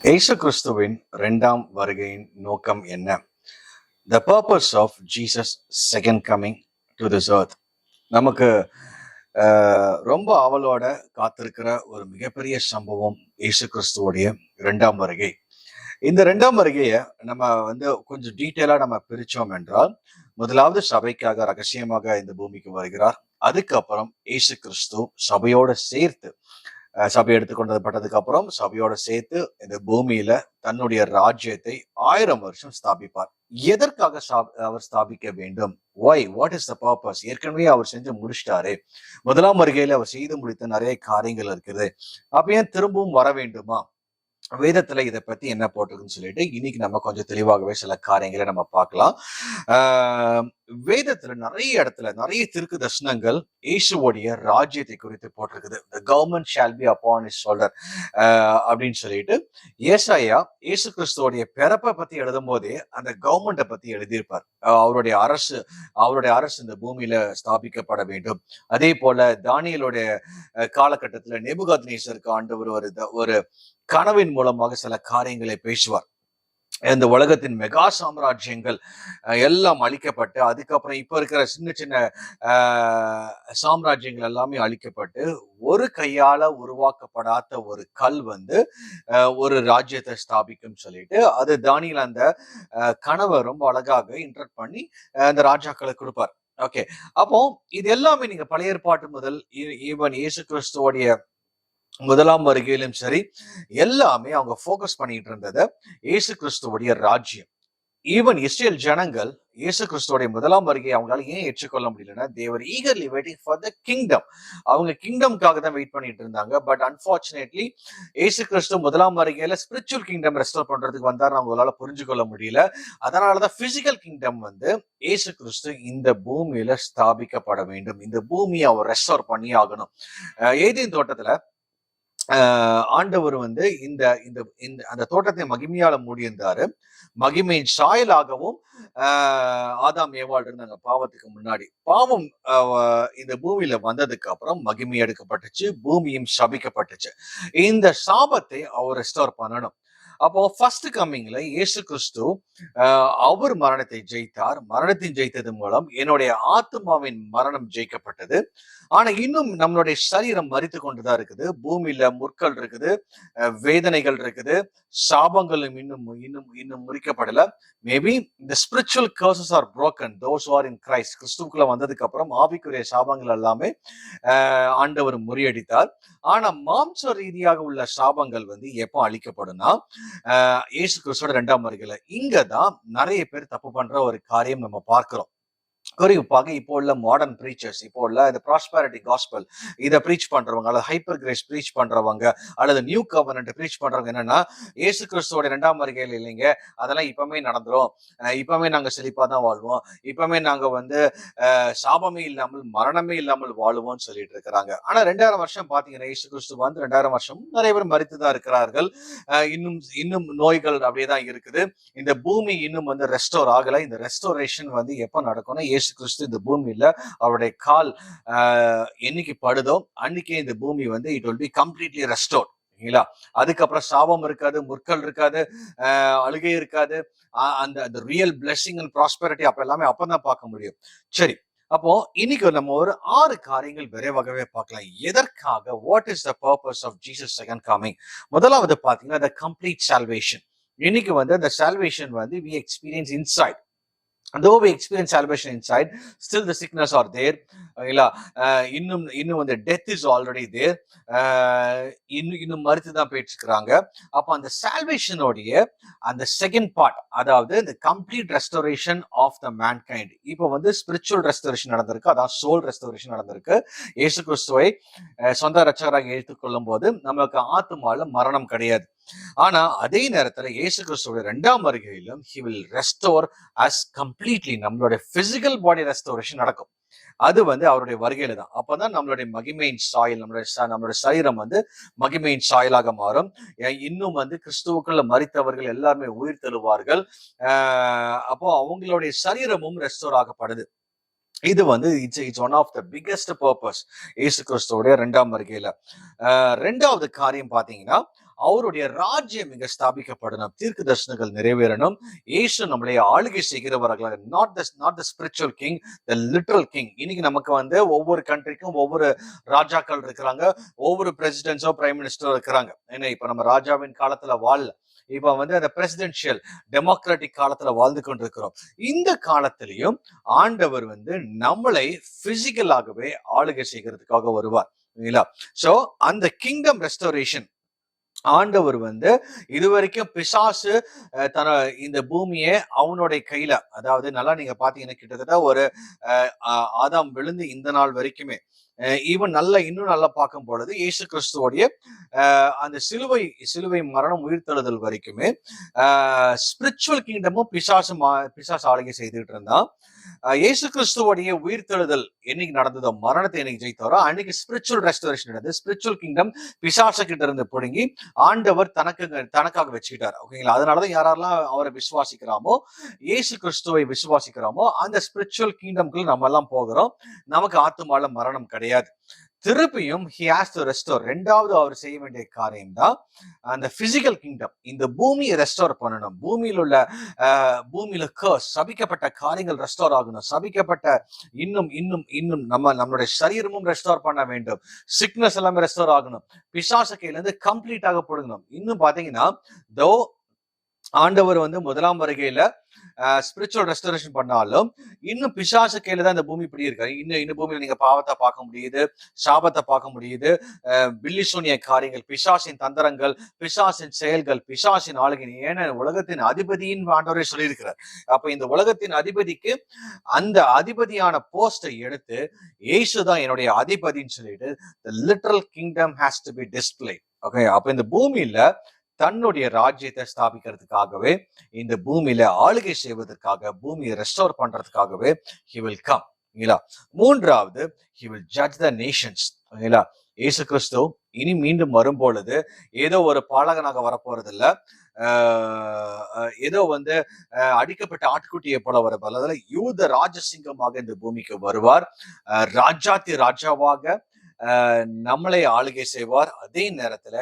இயேசு கிறிஸ்துவின் இரண்டாம் வருகையின் நோக்கம் என்ன? The purpose of Jesus second coming to this earth நமக்கு ஆஹ், ரொம்ப ஆவலோட காத்திருக்கிற ஒரு மிகப்பெரிய சம்பவம் இயேசு கிறிஸ்துவோடைய இரண்டாம் வருகை. இந்த ரெண்டாம் வருகையை நம்ம வந்து கொஞ்சம் டீட்டெயிலா நம்ம பிரிச்சோம் என்றால் முதலாவது சபைக்காக ரகசியமாக இந்த பூமிக்கு வருகிறார். அதுக்கப்புறம் இயேசு கிறிஸ்து சபையோட சேர்த்து சபை எடுத்துக்கொண்டது பட்டதுக்கு அப்புறம் சபையோட சேர்த்து இந்த பூமியில தன்னுடைய ராஜ்யத்தை ஆயிரம் வருஷம் ஸ்தாபிப்பார். எதற்காக அவர் ஸ்தாபிக்க வேண்டும்? Why what is the purpose ஏற்கனவே அவர் செஞ்சு முடிச்சிட்டாரு. முதலாம் வருகையில அவர் செய்து முடித்த நிறைய காரியங்கள் இருக்குது. அப்ப ஏன் திரும்பவும் வர வேண்டுமா? வேதத்துல இதை பத்தி என்ன போட்டிருக்குன்னு சொல்லிட்டு இன்னைக்கு நம்ம கொஞ்சம் தெளிவாகவே சில காரியங்களை நம்ம பார்க்கலாம். ஆஹ் வேதத்துல நிறைய இடத்துல நிறைய திருக்கு தர்சனங்கள் இயேசுவோடைய ராஜ்யத்தை குறித்து போட்டிருக்குது. The government shall be upon his shoulder அப்படின்னு சொல்லிட்டு ஏசாயா இயேசு கிறிஸ்துவோடைய பிறப்பை பத்தி எழுதும் போதே அந்த கவர்மெண்ட்டை பத்தி எழுதியிருப்பார். அவருடைய அரசு அவருடைய அரசு இந்த பூமியில ஸ்தாபிக்கப்பட வேண்டும். அதே போல தானியலுடைய காலகட்டத்துல நெபுகாத் நேசருக்கு ஒரு த- ஒரு கனவின் மூலமாக சில காரியங்களை பேசுவார். இந்த உலகத்தின் மெகா சாம்ராஜ்யங்கள் எல்லாம் அழிக்கப்பட்டு அதுக்கப்புறம் இப்போ இருக்கிற சின்ன சின்ன ஆஹ், சாம்ராஜ்யங்கள் எல்லாமே அழிக்கப்பட்டு ஒரு கையால உருவாக்கப்படாத ஒரு கல் வந்து ஒரு ராஜ்யத்தை ஸ்தாபிக்கும் சொல்லிட்டு அது தானியில் அந்த அஹ், கனவை ரொம்ப அழகாக இன்டர்ட் பண்ணி அந்த ராஜாக்களுக்கு கொடுப்பார். ஓகே அப்போ இது எல்லாமே நீங்க பழைய ஏற்பாட்டு முதல் ஈவன் இயேசு கிறிஸ்துவோடைய முதலாம் வருகையிலும் சரி எல்லாமே அவங்க ஃபோக்கஸ் பண்ணிட்டு இருந்தது இயேசு கிறிஸ்துவோடைய ராஜ்யம். ஈவன் இஸ்ரேல் ஜனங்கள் இயேசு கிறிஸ்துவோடைய முதலாம் வருகையை அவங்களால ஏன் ஏற்றுக்கொள்ள முடியலன்னா they're eagerly waiting for the kingdom அவங்க கிங்டம்காக தான் வெயிட் பண்ணிட்டு இருந்தாங்க. பட் அன்பார்ச்சுனேட்லி இயேசு கிறிஸ்து முதலாம் வருகையில ஸ்பிரிச்சுவல் கிங்டம் ரெஸ்டோர் பண்றதுக்கு வந்தார் அவங்களால புரிஞ்சுக்கொள்ள முடியல. அதனாலதான் பிசிக்கல் கிங்டம் வந்து இயேசு கிறிஸ்து இந்த பூமியில ஸ்தாபிக்கப்பட வேண்டும். இந்த பூமியை அவர் ரெஸ்டோர் பண்ணி ஆகணும். அஹ் ஏதேன் தோட்டத்துல ஆண்டவர் வந்து இந்த இந்த இந்த அந்த தோட்டத்தை மகிமையால மூடியிருந்தாரு. மகிமையின் சாயலாகவும் ஆஹ் ஆதாம் ஏவாள் இருந்தாங்க பாவத்துக்கு முன்னாடி. பாவம் இந்த பூமியில வந்ததுக்கு அப்புறம் மகிமை எடுக்கப்பட்டுச்சு பூமியும் சபிக்கப்பட்டுச்சு. இந்த சாபத்தை அவர் ரெஸ்டோர் பண்ணணும். அப்போ ஃபர்ஸ்ட் கம்மிங்ல இயேசு கிறிஸ்து ஆஹ் அவர் மரணத்தை ஜெயித்தார். மரணத்தின் ஜெயித்தது மூலம் என்னுடைய ஆத்மாவின் மரணம் ஜெயிக்கப்பட்டது. ஆனா இன்னும் நம்மளுடைய சரீரம் மறித்து கொண்டுதான் இருக்குது. பூமியில முற்கள் இருக்குது வேதனைகள் இருக்குது. சாபங்களும் இன்னும் இன்னும் இன்னும் முறிக்கப்படல. மேபி இந்த spiritual curses are broken those are in Christ கிறிஸ்துக்குள்ள வந்ததுக்கு அப்புறம் ஆவிக்குரிய சாபங்கள் எல்லாமே ஆஹ் ஆண்டவர் முறியடித்தார். ஆனா மாம்ச ரீதியாக உள்ள சாபங்கள் வந்து எப்போ அழிக்கப்படும்னா ஆஹ் இயேசு கிறிஸ்துவோட ரெண்டாம் வருகையில இங்கதான் நிறைய பேர் தப்பு பண்ற ஒரு காரியம் நம்ம பார்க்கிறோம். குறிப்பாக இப்போ உள்ள மாடர்ன் ப்ரீச்சர்ஸ் இப்போ உள்ள இந்த ப்ராஸ்பரிட்டி காஸ்பல் இதை ப்ரீச் பண்றவங்க அல்லது ஹைப்பர் கிரேஸ் ப்ரீச் பண்றவங்க அல்லது நியூ கவர்னன்ட் ப்ரீச் பண்றவங்க என்னன்னா ஏசு கிறிஸ்துவோட இரண்டாம் வருகையில் இல்லைங்க. அதெல்லாம் இப்பவுமே நடந்துரும். இப்பவுமே நாங்க செழிப்பா தான் வாழ்வோம். இப்பவுமே நாங்க வந்து சாபமே இல்லாமல் மரணமே இல்லாமல் வாழுவோம்னு சொல்லிட்டு இருக்கிறாங்க. ஆனா ரெண்டாயிரம் வருஷம் பாத்தீங்கன்னா ஏசு கிறிஸ்து வந்து ரெண்டாயிரம் வருஷம் நிறைய பேர் மறித்து தான் இருக்கிறார்கள். இன்னும் இன்னும் நோய்கள் அப்படியே தான் இருக்குது. இந்த பூமி இன்னும் வந்து ரெஸ்டோர் ஆகல. இந்த ரெஸ்டோரேஷன் வந்து எப்ப நடக்கும்னா இயேசு கிறிஸ்து இந்த பூமியில அவருடைய கால் என்னைக்கு படுதோ அன்னைக்கே இந்த பூமி வந்து it will be completely restored ஓகேங்களா அதுக்கப்புறம் சாபம் இருக்காது முற்கள் இருக்காது அழுகை இருக்காது. அந்த அந்த ரியல் பிளெஸிங் அண்ட் ப்ராஸ்பெரிட்டி அப்ப எல்லாமே அப்பதான் பார்க்க முடியும். சரி அப்போ இன்னைக்கு நம்ம ஒரு ஆறு காரியங்கள் விரைவாகவே பார்க்கலாம். எதற்காக? What is the purpose of Jesus second coming முதலாவது பார்த்தீங்கன்னா த கம்ப்ளீட் சால்வேஷன் இன்னைக்கு வந்து அந்த சால்வேஷன் வந்து we experience inside though we experience salvation inside still the sickness are there இல்லை இன்னும் இன்னும் வந்து டெத் இஸ் ஆல்ரெடி தேர் இன்னும் இன்னும் மறுத்து தான் போயிட்டு இருக்கிறாங்க அப்போ அந்த சால்வேஷனுடைய அந்த செகண்ட் பார்ட் அதாவது இந்த complete restoration of the mankind இப்போ வந்து ஸ்பிரிச்சுவல் ரெஸ்டோரேஷன் நடந்திருக்கு. அதான் சோல் ரெஸ்டோரேஷன் நடந்திருக்கு. இயேசு கிறிஸ்துவை சொந்த ரட்சகராக ஏற்றுக்கொள்ளும் போது நமக்கு ஆத்துமால மரணம் கிடையாது. ஆனா அதே நேரத்துல இயேசு கிறிஸ்துவோட ரெண்டாம் வருகையிலும் he will restore us completely நம்மளுடைய பிசிக்கல் பாடி ரெஸ்டோரேஷன் நடக்கும். அது வந்து அவருடைய வருகையில தான். அப்பதான் நம்மளுடைய மகிமையின் சாயல் நம்மளுடைய நம்மளுடைய சரீரம் வந்து மகிமையின் சாயலாக மாறும். இன்னும் வந்து கிறிஸ்துவுக்குள்ள மறித்தவர்கள் எல்லாருமே உயிர் தருவார்கள் ஆஹ் அப்போ அவங்களுடைய சரீரமும் ரெஸ்டோர் ஆகப்படுது. இது வந்து it's it's one of the biggest purpose இயேசு கிறிஸ்துவோடைய ரெண்டாம் வருகையில. ரெண்டாவது காரியம் பாத்தீங்கன்னா அவருடைய ராஜ்யம் இங்க ஸ்தாபிக்கப்படணும். தீர்க்க தரிசனங்கள் நிறைவேறணும். ஏசு நம்மளை ஆளுகை செய்கிறவர்களாக not the not the spiritual king the literal king இன்னைக்கு நமக்கு வந்து ஒவ்வொரு கண்ட்ரிக்கும் ஒவ்வொரு ராஜாக்கள் இருக்கிறாங்க. ஒவ்வொரு பிரசிடென்ட்ஸோ பிரைம் மினிஸ்டரோ இருக்கிறாங்க. ஏன்னா இப்ப நம்ம ராஜாவின் காலத்துல வாழல. இப்ப வந்து அந்த பிரசிடென்ஷியல் டெமோக்ராட்டிக் காலத்துல வாழ்ந்து கொண்டிருக்கிறோம். இந்த காலத்திலையும் ஆண்டவர் வந்து நம்மளை பிசிக்கலாகவே ஆளுகை செய்கிறதுக்காக வருவார். இல்லைங்களா? சோ அந்த கிங்டம் ரெஸ்டோரேஷன் ஆண்டவர் வந்து இதுவரைக்கும் பிசாசு தன இந்த பூமியை அவனுடைய கையில அதாவது நல்லா நீங்க பாத்தீங்கன்னா கிட்டத்தட்ட ஒரு அஹ், ஆதாம் விழுந்து இந்த நாள் வரைக்குமே ஈவன் நல்லா இன்னும் நல்லா பார்க்கும் பொழுது இயேசு கிறிஸ்துவோடைய அந்த சிலுவை சிலுவை மரணம் உயிர்த்தெழுதல் வரைக்குமே ஸ்பிரிச்சுவல் கிங்டமும் பிசாசு மா- பிசாசு ஆளுகை செய்துகிட்டு இருந்தான். இயேசு கிறிஸ்துவோடைய உயிர்த்தெழுதல் என்னைக்கு நடந்ததோ மரணத்தை என்னைக்கு ஜெயித்தாரோ அன்னைக்கு ஸ்பிரிச்சுவல் ரெஸ்டரேஷன் நடந்தது. ஸ்பிரிச்சுவல் கிங்டம் பிசாச கிட்ட இருந்து பிடுங்கி ஆண்டவர் தனக்கு தனக்காக வச்சுக்கிட்டார். ஓகேங்களா அதனாலதான் யாரெல்லாம் அவரை விசுவாசிக்கிறாமோ இயேசு கிறிஸ்துவை விசுவாசிக்கிறோமோ அந்த ஸ்பிரிச்சுவல் கிங்டம்குள்ள நம்ம எல்லாம் போகிறோம். நமக்கு ஆத்துமால மரணம் கிடையாது. திருப்பியும் ஹி ஹாஸ் டு ரெஸ்டோர் ரெண்டாவது அவர் செய்ய வேண்டிய காரியம் தான் அந்த பிசிக்கல் கிங்டம் இந்த பூமியை ரெஸ்டோர் பண்ணணும். பூமியில் உள்ள பூமியில கர்ஸ் சபிக்கப்பட்ட காரியங்கள் ரெஸ்டோர் ஆகணும். சபிக்கப்பட்ட இன்னும் இன்னும் இன்னும் நம்ம நம்மளுடைய சரீரமும் ரெஸ்டோர் பண்ண வேண்டும். சிக்னஸ் எல்லாமே ரெஸ்டோர் ஆகணும். பிசாசு கையிலேருந்து கம்ப்ளீட்டாக போடுங்கணும். இன்னும் பார்த்தீங்கன்னா தோ ஆண்டவர் வந்து முதலாம் வருகையில ஸ்பிரிச்சுவல் ரெஸ்டரேஷன் பண்ணாலும் இன்னும் பிசாசு கையில தான் இந்த பூமி இப்படி இருக்காரு இன்னும் இந்த பூமியில நீங்க பாவத்தை பார்க்க முடியுது சாபத்தை பார்க்க முடியுது. பில்லி சூனிய காரியங்கள் பிசாசின் தந்திரங்கள் பிசாசின் செயல்கள் பிசாசின் ஆளுகை ஏன்னா உலகத்தின் அதிபதியின் ஆண்டவரே சொல்லியிருக்கிறார். அப்ப இந்த உலகத்தின் அதிபதிக்கு அந்த அதிபதியான போஸ்டை எடுத்து ஏசு தான் என்னுடைய அதிபதின்னு சொல்லிட்டு literal kingdom has to be display okay அப்ப இந்த பூமியில தன்னுடைய ராஜ்யத்தை ஸ்தாபிக்கிறதுக்காகவே இந்த பூமியில ஆளுகை செய்வதற்காக பூமியை ரெஸ்டோர் பண்றதுக்காகவே ஹி வில் கம் இல்லைங்களா? மூன்றாவது he will judge the nations இல்லைங்களா? இயேசு கிறிஸ்து இனி மீண்டும் வரும் பொழுது ஏதோ ஒரு பாலகனாக வரப்போறது இல்ல ஏதோ வந்து அடிக்கப்பட்ட ஆட்குட்டியை போல வர அதில் யூத ராஜசிங்கமாக இந்த பூமிக்கு வருவார். ராஜாத்தி ராஜாவாக நம்மளை ஆளுகை செய்வார். அதே நேரத்துல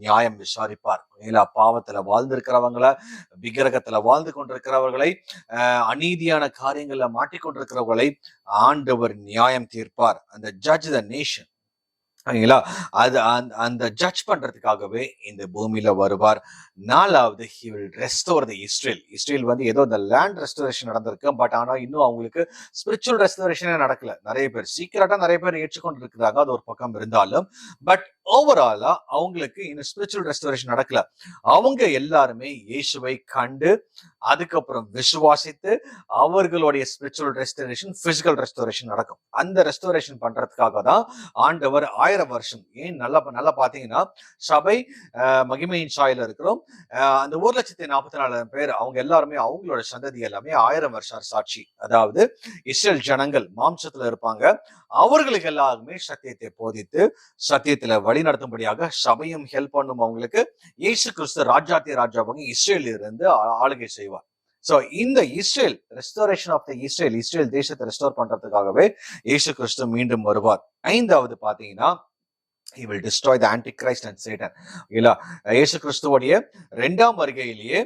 நியாயம் விசாரிப்பார். மேலா பாவத்துல வாழ்ந்திருக்கிறவங்கள விக்கிரகத்துல வாழ்ந்து கொண்டிருக்கிறவர்களை அநீதியான காரியங்கள்ல மாட்டிக்கொண்டிருக்கிறவர்களை ஆண்டவர் நியாயம் தீர்ப்பார். அந்த ஜட்ஜ் த நேஷன் சரிங்களா? அது அந்த- அந்த ஜட்ஜ் பண்றதுக்காகவே இந்த பூமியில வருவார். நாலாவது he will restore the Israel Israel வந்து ஏதோ இந்த லேண்ட் ரெஸ்டோரேஷன் நடந்திருக்கு. பட் ஆனா இன்னும் அவங்களுக்கு ஸ்பிரிச்சுவல் ரெஸ்டோரேஷனே நடக்கல. நிறைய பேர் சீக்கிரட்டா நிறைய பேர் ஏற்றுக்கொண்டு இருக்கிறாங்க அது ஒரு பக்கம் இருந்தாலும். பட் ஓவராலா அவங்களுக்கு இந்த ஸ்பிரிச்சுவல் ரெஸ்டோரேஷன் நடக்கல. அவங்க எல்லாருமே இயேசுவை கண்டு அதுக்கப்புறம் விசுவாசித்து அவர்களுடைய ஸ்பிரிச்சுவல் ரெஸ்டோரேஷன் பிசிக்கல் ரெஸ்டோரேஷன் நடக்கும். அந்த ரெஸ்டோரேஷன் பண்றதுக்காக தான் ஆண்டவர் ஆயிரத்தி ஆயிரம் வருஷம். ஏன்? நல்லா நல்லா பார்த்தீங்கன்னா சபை மகிமையின் சாயில் இருக்கிறோம். அந்த ஒரு லட்சத்தி நாற்பத்தி நாலாயிரம் பேர் அவங்க எல்லாருமே அவங்களோட சந்ததி எல்லாமே ஆயிரம் வருஷம் சாட்சி அதாவது இஸ்ரேல் ஜனங்கள் மாம்சத்துல இருப்பாங்க. அவர்களுக்கு எல்லாருமே சத்தியத்தை போதித்து சத்தியத்துல வழி நடத்தும்படியாக சபையும் ஹெல்ப் பண்ணும் அவங்களுக்கு. இயேசு கிறிஸ்து ராஜாத்தி ராஜாவாக இஸ்ரேல் இருந்து ஆளுகை செய்வார். ஸோ இந்த Israel restoration of the Israel Israel தேசத்தை ரெஸ்டோர் பண்றதுக்காகவே இயேசு கிறிஸ்து மீண்டும் வருவார். ஐந்தாவது பாத்தீங்கன்னா he will destroy the antichrist and Satan ஓகேங்களா இயேசு கிறிஸ்துவோடைய ரெண்டாம் வருகையிலேயே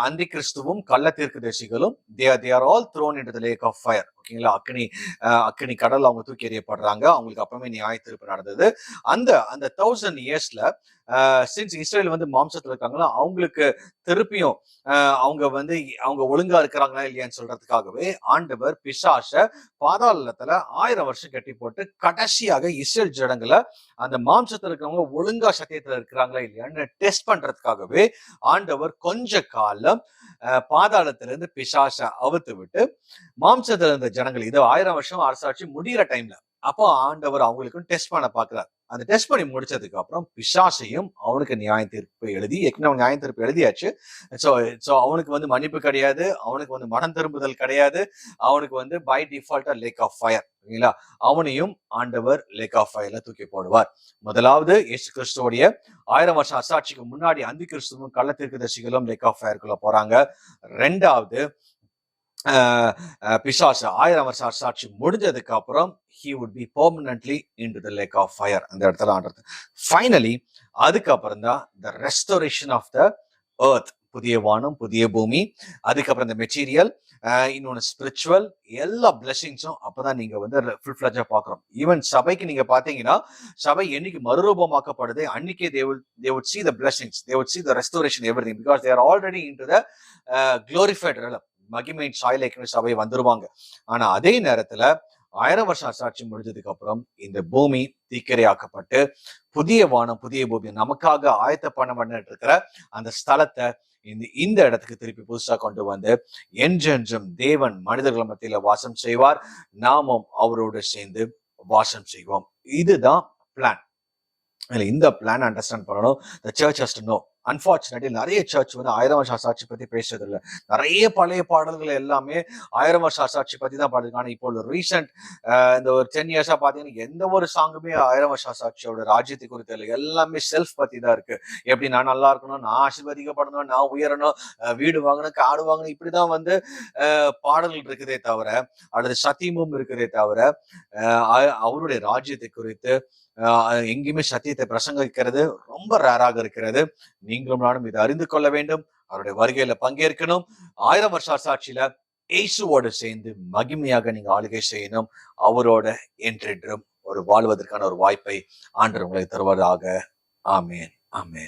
அந்தி கிறிஸ்துவும் கள்ள தீர்க்கதரிசிகளும் they they are all thrown in the lake of fire ஓகேங்களா? அக்னி அக்னி கடல் அவங்க தூக்கி எறியப்படுறாங்க. அவங்களுக்கு அப்பவே நியாய தீர்ப்பு நடந்தது. அந்த அந்த தௌசண்ட் இயர்ஸ்ல சின்ஸ் இஸ்ரேல் வந்து மாம்சத்துல இருக்காங்களோ அவங்களுக்கு திருப்பியும் அவங்க வந்து அவங்க ஒழுங்கா இருக்கிறாங்களா இல்லையான்னு சொல்றதுக்காகவே ஆண்டவர் பிசாஷ பாதாளத்துல ஆயிரம் வருஷம் கட்டி போட்டு கடைசியாக இஸ்ரேல் ஜடங்களை அந்த மாம்சத்துல இருக்கிறவங்க ஒழுங்கா சத்தியத்துல இருக்கிறாங்களா இல்லையான்னு டெஸ்ட் பண்றதுக்காகவே ஆண்டவர் கொஞ்ச காலம் அஹ், பாதாளத்துல இருந்து பிசாச அவுத்து விட்டு மாம்சத்துல இருந்த ஜனங்கள். இது ஆயிரம் வருஷம் அரசாட்சி முடிகிற டைம்ல அப்போ ஆண்டவர் அவங்களுக்கும் டெஸ்ட் பண்ண பாக்குறாரு அந்த டெஸ்ட் பண்ணி முடிச்சதுக்கு அப்புறம் பிசாசையும் அவனுக்கு நியாய தீர்ப்பு எழுதி ஏற்கனவே நியாய தீர்ப்பு எழுதியாச்சு. ஸோ ஸோ அவனுக்கு வந்து மன்னிப்பு கிடையாது. அவனுக்கு வந்து மனம் திரும்புதல் கிடையாது. அவனுக்கு வந்து பை டிஃபால்ட்டா லேக் ஆஃப் ஃபயர் சரிங்களா? அவனையும் ஆண்டவர் லேக் ஆஃப் ஃபயர்ல தூக்கி போடுவார். முதலாவது இயேசு கிறிஸ்துவோடைய ஆயிரம் வருஷம் அசாட்சிக்கு முன்னாடி அந்தி கிறிஸ்துவும் கள்ளத்திற்கு தசிகளும் லேக் ஆஃப் ஃபயருக்குள்ள போறாங்க. ரெண்டாவது பிசாசு ஆயிரம் வருஷ அரசாட்சி முடிஞ்சதுக்கு அப்புறம் he would be permanently into the lake of fire அந்த இடத்துல ஆடுறது ஃபைனலி அதுக்கப்புறம் தான் the restoration of the earth புதிய வானம் புதிய பூமி அதுக்கப்புறம் இந்த மெட்டீரியல் இன்னொன்று ஸ்பிரிச்சுவல் எல்லா பிளெஸிங்ஸும் அப்பதான் நீங்க வந்து ஃபுல் ஃபிளஜா பாக்குறோம் ஈவன் சபைக்கு நீங்க பாத்தீங்கன்னா சபை என்னைக்கு மறுரூபமாக்கப்படுது அன்னைக்கே they they would see the blessings they would see the restoration everything because they're already into the glorified மகிமையின் சாயல் ஏற்கனவே சபை வந்துருவாங்க. ஆனா அதே நேரத்துல ஆயிரம் வருஷம் அரசாட்சி முடிஞ்சதுக்கு அப்புறம் இந்த பூமி தீக்கரையாக்கப்பட்டு புதிய வானம் புதிய பூமி நமக்காக ஆயத்த பணம் பண்ணிட்டு இருக்கிற அந்த ஸ்தலத்தை இந்த இந்த இடத்துக்கு திருப்பி புதுசா கொண்டு வந்து என்றென்றும் தேவன் மனிதர்கள் மத்தியில வாசம் செய்வார். நாமும் அவரோடு சேர்ந்து வாசம் செய்வோம். இதுதான் பிளான் இந்த பிளான் அண்டர்ஸ்டாண்ட் பண்ணணும். The church has to know unfortunately நிறைய சர்ச் வந்து ஆயிரம் வருஷ சாட்சி பத்தி பேசுறது இல்லை நிறைய பழைய பாடல்கள் எல்லாமே ஆயிரம் வருஷ சாட்சி பத்தி தான் பாடுது ஆனா இப்போ ரீசெண்ட் இந்த ஒரு டென் இயர்ஸா பாத்தீங்கன்னா எந்த ஒரு சாங்குமே ஆயிரம் வருஷ சாட்சியோட ராஜ்யத்தை குறித்து இல்லை. எல்லாமே செல்ஃப் பத்தி தான் இருக்கு. எப்படி நான் நல்லா இருக்கணும் நான் ஆசீர்வதிக்கப்படணும் நான் உயரணும் வீடு வாங்கணும் காடு வாங்கணும் இப்படிதான் வந்து பாடல்கள் இருக்குதே தவிர அல்லது சத்தியமும் இருக்குதே தவிர அவருடைய ராஜ்யத்தை குறித்து ஆஹ் எங்கேயுமே சத்தியத்தை பிரசங்கிக்கிறது ரொம்ப ரேராக இருக்கிறது. நீங்களும் நானும் இதை அறிந்து கொள்ள வேண்டும். அவருடைய வருகையில பங்கேற்கணும். ஆயிரம் வருஷ சாட்சியில இயேசுவோடு சேர்ந்து மகிமையாக நீங்க ஆளுகை செய்யணும். அவரோட என்றென்றும் ஒரு வாழ்வதற்கான ஒரு வாய்ப்பை ஆண்டு உங்களுக்கு தருவதாக. ஆமேன். ஆமேன்.